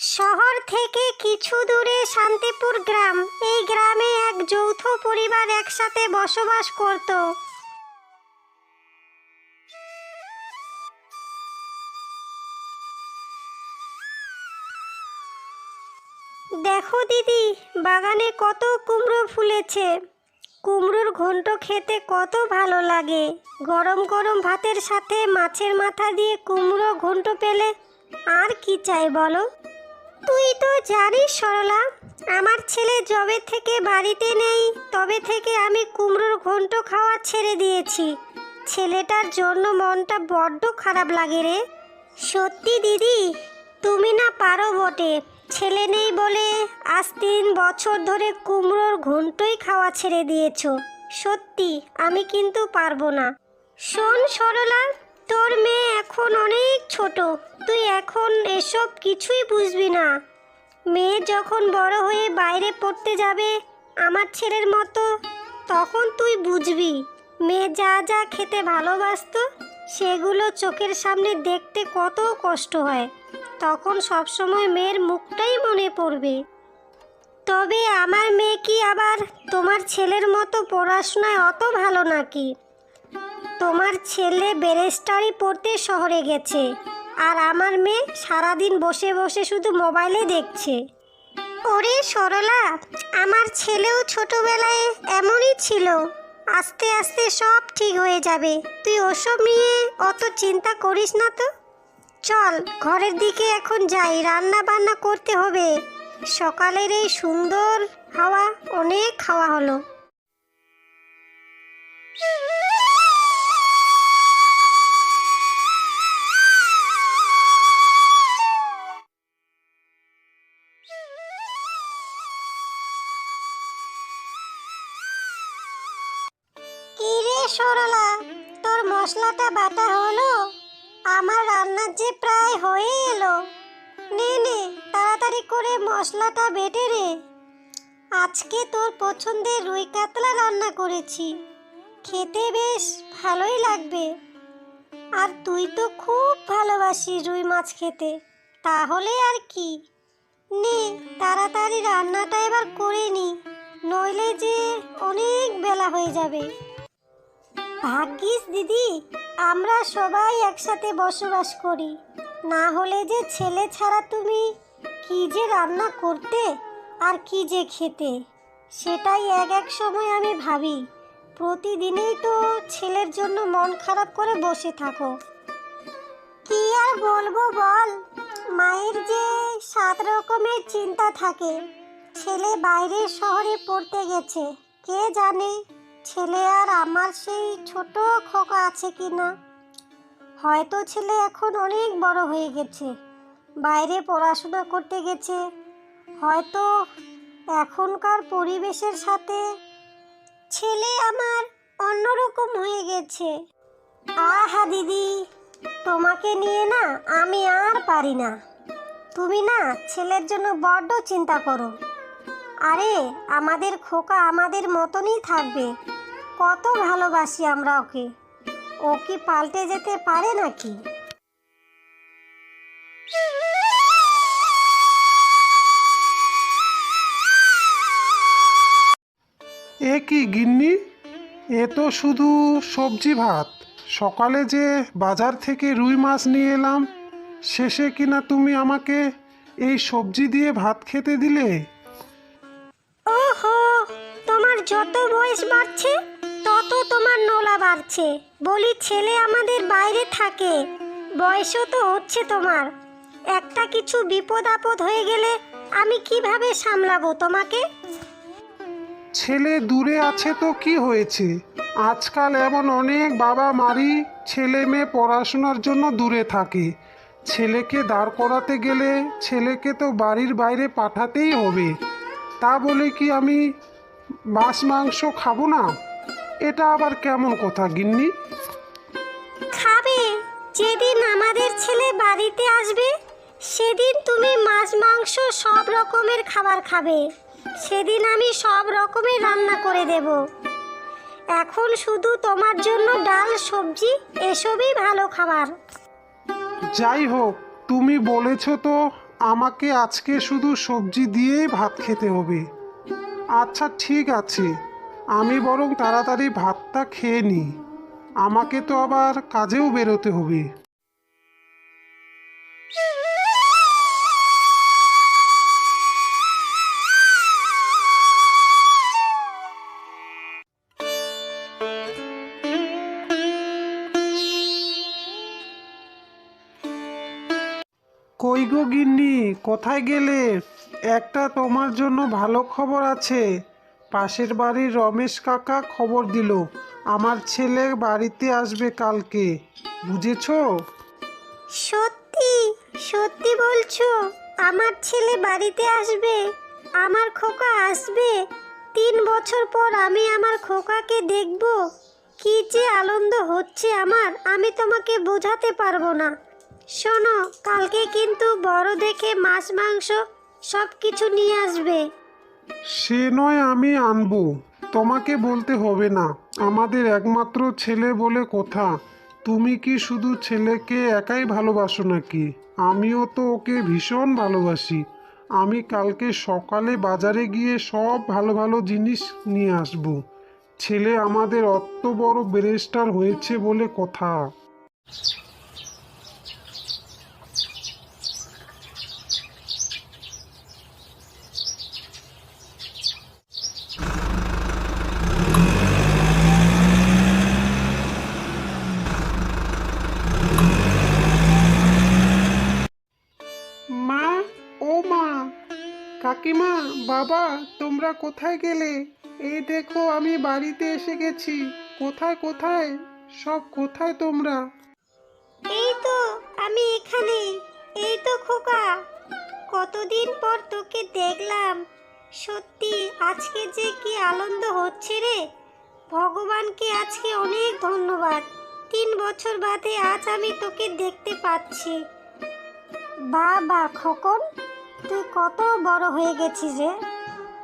শহর থেকে কিছু দূরে শান্তিপুর গ্রাম। এই গ্রামে এক যৌথ পরিবার একসাথে বসবাস করত। দেখো দিদি, বাগানে কত কুমড়ো ফুলেছে। কুমড়োর ঘন্ট খেতে কত ভালো লাগে। গরম গরম ভাতের সাথে মাছের মাথা দিয়ে কুমড়ো ঘন্ট পেলে আর কি চাই বলো? তুই তো জানিস সরলা, আমার ছেলে জবে থেকে বাড়িতে নেই, তবে থেকে আমি কুমড়োর ঘন্ট খাওয়া ছেড়ে দিয়েছি। ছেলেটার জন্য মনটা বড্ড খারাপ লাগে রে। সত্যি দিদি, তুমি না পারো বটে। ছেলে নেই বলে আজ তিন বছর ধরে কুমড়োর ঘন্টই খাওয়া ছেড়ে দিয়েছ। সত্যি, আমি কিন্তু পারব না। শোন সরলা তোর মেয়ে এখন অনেক ছোট। তুই এখন এসব কিছুই বুঝবি না। মেয়ে যখন বড় হয়ে বাইরে পড়তে যাবে আমার ছেলের মতো, তখন তুই বুঝবি, মেয়ে যা যা খেতে ভালোবাসতো, সেগুলো চোখের সামনে দেখতে কত কষ্ট হয়। তখন সবসময় মেয়ের মুখটাই মনে পড়বে। তবে আমার মেয়ে কি আবার তোমার ছেলের মতো পড়াশোনায় অত ভালো নাকি? তোমার ছেলে ব্যারিস্টারি পড়তে শহরে গেছে আর আমার মেয়ে সারাদিন বসে বসে শুধু মোবাইলে দেখছে। ওরে সরলা, আমার ছেলেও ছোটবেলায় এমনই ছিল। আস্তে আস্তে সব ঠিক হয়ে যাবে। তুই ওসব নিয়ে অত চিন্তা করিস না তো। চল, ঘরের দিকে এখন যাই রান্না বান্না করতে হবে। সকালের এই সুন্দর হাওয়া অনেক খাওয়া হলো। সরলা তোর মশলাটা বাটা হলো, আমার রান্নার যে প্রায় হয়ে এলো। নে নে, তাড়াতাড়ি করে মশলাটা বেটে রে আজকে তোর পছন্দের রুই কাতলা রান্না করেছি। খেতে বেশ ভালোই লাগবে। আর তুই তো খুব ভালোবাসিস রুই মাছ খেতে, তাহলে আর কি? নে, তাড়াতাড়ি রান্নাটা এবার করে নি, নইলে যে অনেক বেলা হয়ে যাবে। ভাগ্যিস দিদি, আমরা সবাই একসাথে বসবাস করি। না হলে যে ছেলে ছাড়া তুমি কি যে রান্না করতে আর কি যে খেতে, সেটাই এক এক সময় আমি ভাবি। প্রতিদিনেই তো ছেলের জন্য মন খারাপ করে বসে থাকো। কি আর বলব বল, মায়ের যে সাত রকমের চিন্তা থাকে, ছেলে বাইরের শহরে পড়তে গেছে, কে জানে? ছেলে আর আমার সেই ছোট খোকা আছে কি না? হয়তো ছেলে এখন অনেক বড় হয়ে গেছে, বাইরে পড়াশোনা করতে গেছে। হয়তো এখনকার পরিবেশের সাথে ছেলে আমার অন্যরকম হয়ে গেছে। আহা দিদি, তোমাকে নিয়ে না আমি আর পারি না। তুমি না ছেলের জন্য বড্ড চিন্তা করো। আরে, আমাদের খোকা আমাদের মতনই থাকবে। কত ভালোবাসি আমরা ওকে। ও কি পাল্টে যেতে পারে নাকি? এ কি গিন্নি? এ তো শুধু সবজি ভাত। সকালে যে বাজার থেকে রুই মাছ নিয়ে এলাম, শেষে কিনা তুমি আমাকে এই সবজি দিয়ে ভাত খেতে দিলে? যত বয়স বাড়ছে, তত তোমার নোলা বাড়ছে। বলি, ছেলে আমাদের বাইরে থাকে। বয়সও তো হচ্ছে তোমার। একটা কিছু বিপদ আপদ হয়ে গেলে আমি কীভাবে সামলাবো তোমাকে? ছেলে দূরে আছে তো কি হয়েছে? আজকাল এমন অনেক বাবা মারি ছেলে মেয়ে পড়াশোনার জন্য দূরে থাকে। ছেলেকে দাঁড় করাতে গেলে ছেলেকে তো বাড়ির বাইরে পাঠাতেই হবে। তা বলে কি আমি মাছ মাংস খাব না? এটা আবার কেমন কথা গিন্নি? খাবে। যেদিন আমাদের ছেলে বাড়িতে আসবে সেদিন তুমি মাছ মাংস সব রকমের খাবার খাবে। সেদিন আমি সব রকমের রান্না করে দেব। এখন শুধু তোমার জন্য ডাল সবজি এসবই ভালো খাবার। যাই হোক তুমি বলেছ তো আমাকে আজকে শুধু সবজি দিয়েই ভাত খেতে হবে। আচ্ছা ঠিক আছে। আমি বরং তাড়াতাড়ি ভাতটা খেয়ে নিই। আমাকে তো আবার কাজেও বেরোতে হবে। কই গো গিন্নি, কোথায় গেলে? একটা তোমার জন্য ভালো খবর আছে। পাশের বাড়ির রমেশ কাকা খবর দিল, আমার ছেলে বাড়িতে আসবে কালকে। বুঝেছ? সত্যি সত্যি বলছো, আমার ছেলে বাড়িতে আসবে, আমার খোকা আসবে। তিন বছর পর আমি আমার খোকাকে দেখব। কি যে আনন্দ হচ্ছে আমার, আমি তোমাকে বোঝাতে পারব না। শোনো, কালকে কিন্তু বড় দেখে মাছ মাংস সব কিছু নিয়ে আসবে। সে নয় আমি আনব। তোমাকে বলতে হবে না, আমাদের একমাত্র ছেলে বলে কথা। তুমি কি শুধু ছেলেকে একাই ভালোবাসো নাকি? আমিও তো ওকে ভীষণ ভালোবাসি। আমি কালকে সকালে বাজারে গিয়ে সব ভালো ভালো জিনিস নিয়ে আসব। ছেলে আমাদের অত বড় ব্যারিস্টার হয়েছে বলে কথা। তোমরা কোথায় গেলে? এই দেখো আমি বাড়িতে এসে গেছি। কোথায় কোথায়? সব কোথায় তোমরা? এই তো, আমি এখানে এই তো খোকা। কতদিন পর তোকে দেখলাম। সত্যি, আজকে যে কি আনন্দ হচ্ছে রে। ভগবানকে আজকে অনেক ধন্যবাদ। তিন বছর বাদে আজ আমি তোকে দেখতে পাচ্ছি। বাবা খোকন, তুই কত বড় হয়ে গেছিস রে।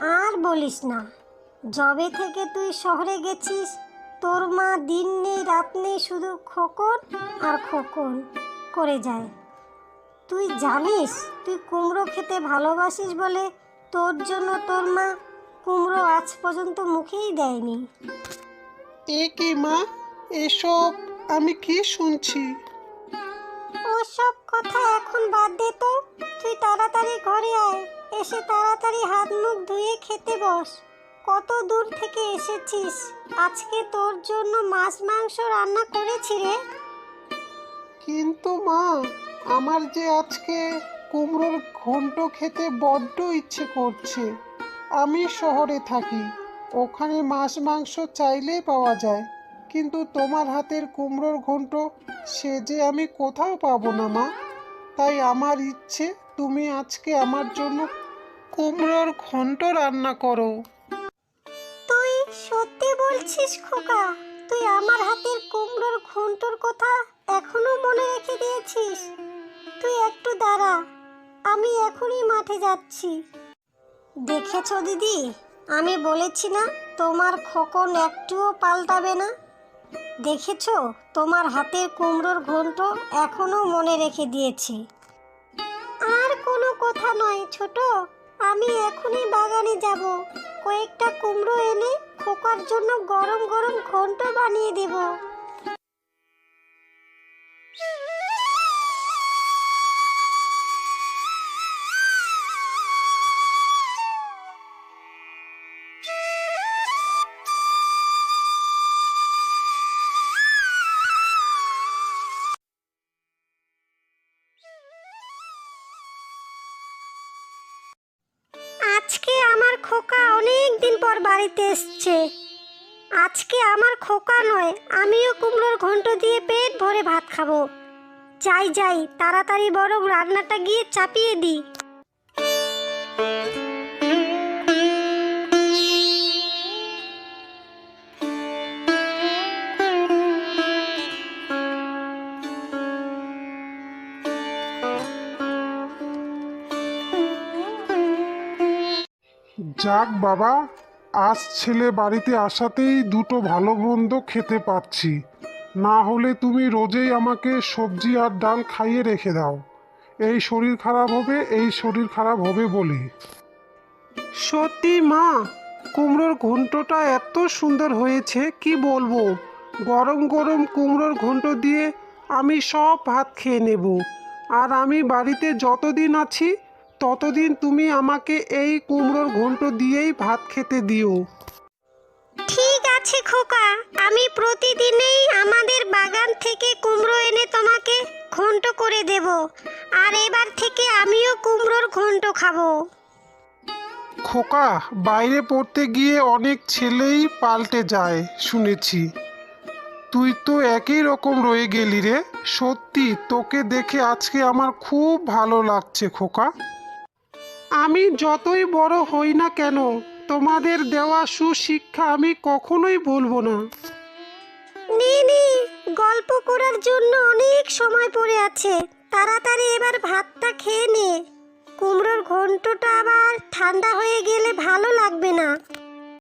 আর বলিস না। জবে থেকে তুই শহরে গেছিস তোর মা দিন নেই রাত নেই শুধু খোকন আর খোকন করে যায়। তুই জানিস তুই কুমড়ো খেতে ভালোবাসিস বলে তোর জন্য তোর মা কুমড়ো আজ পর্যন্ত মুখেই দেয়নি। এ কি মা? এসব আমি কি শুনছি? ওসব কথা এখন বাদ দে তো তুই তাড়াতাড়ি ঘরে আয়। এসে তাড়াতাড়ি হাত মুখ ধুয়ে খেতে বস। কত দূর থেকে এসেছিস? আজকে তোর জন্য মাছ, মাংস রান্না করেছি রে। কিন্তু মা, আমার যে আজকে কুমড়োর ঘন্ট খেতে বড্ড ইচ্ছে করছে। আমি শহরে থাকি, ওখানে মাছ, মাংস চাইলেই পাওয়া যায়। কিন্তু তোমার হাতের কুমড়োর ঘন্ট সে যে আমি কোথাও পাবো না মা। তাই আমার ইচ্ছে, তুমি আজকে আমার জন্য কুমড়োর ঘন্ট রান্না করো। তুই সত্যি বলছিস খোকা? তুই আমার হাতের কুমড়োর ঘন্টর কথা এখনও মনে রেখে দিয়েছিস? তুই একটু দাঁড়া, আমি এখনই মাঠে যাচ্ছি। দেখেছ দিদি, আমি বলেছি না তোমার খোকন একটুও পাল্টাবে না? দেখেছ, তোমার হাতের কুমড়োর ঘন্ট এখনও মনে রেখে দিয়েছি। আর কোনো কথা নয় ছোট। আমি এখনই বাগানে যাব। কয়েকটা কুমড়ো এনে খোকার জন্য গরম গরম ঘন্ট বানিয়ে দেব। বাড়িতে এসছে। আজকে আমার খোকা নয়, আমিও কুমড়োর ঘন্ট দিয়ে পেট ভরে ভাত খাব। যাই যাই, তাড়াতাড়ি বরং রান্নাটা গিয়ে চাপিয়ে দিই যাক বাবা আজ ছেলে বাড়িতে আসাতেই দুটো ভালো মন্দ খেতে পাচ্ছি। না হলে তুমি রোজেই আমাকে সবজি আর ডাল খাইয়ে রেখে দাও। এই শরীর খারাপ হবে, এই শরীর খারাপ হবে বলে। সত্যি মা, কুমড়োর ঘন্টটা এত সুন্দর হয়েছে, কি বলব? গরম গরম কুমড়োর ঘন্ট দিয়ে আমি সব ভাত খেয়ে নেব। আর আমি বাড়িতে যতদিন আছি ততদিন তুমি আমাকে এই কুমড়োর ঘন্ট দিয়েই ভাত খেতে দিও। ঠিক আছে খোকা। আমি প্রতিদিনেই আমাদের বাগান থেকে কুমড়ো এনে তোমাকে ঘন্ট করে দেব। আর এবার থেকে আমিও কুমড়োর ঘন্ট খাব। খোকা বাইরে পড়তে গিয়ে অনেক ছেলেই পাল্টে যায় শুনেছি। তুই তো একই রকম রয়ে গেলি রে। সত্যি তোকে দেখে আজকে আমার খুব ভালো লাগছে খোকা। আমি যতই বড় হই না কেন, তোমাদের দেওয়া সুশিক্ষা আমি কখনোই ভুলবো না। নে নে, গল্প করার জন্য অনেক সময় পড়ে আছে। তাড়াতাড়ি এবার ভাতটা খেয়ে নে। কুমড়োর ঘন্টটা আবার ঠান্ডা হয়ে গেলে ভালো লাগবে না।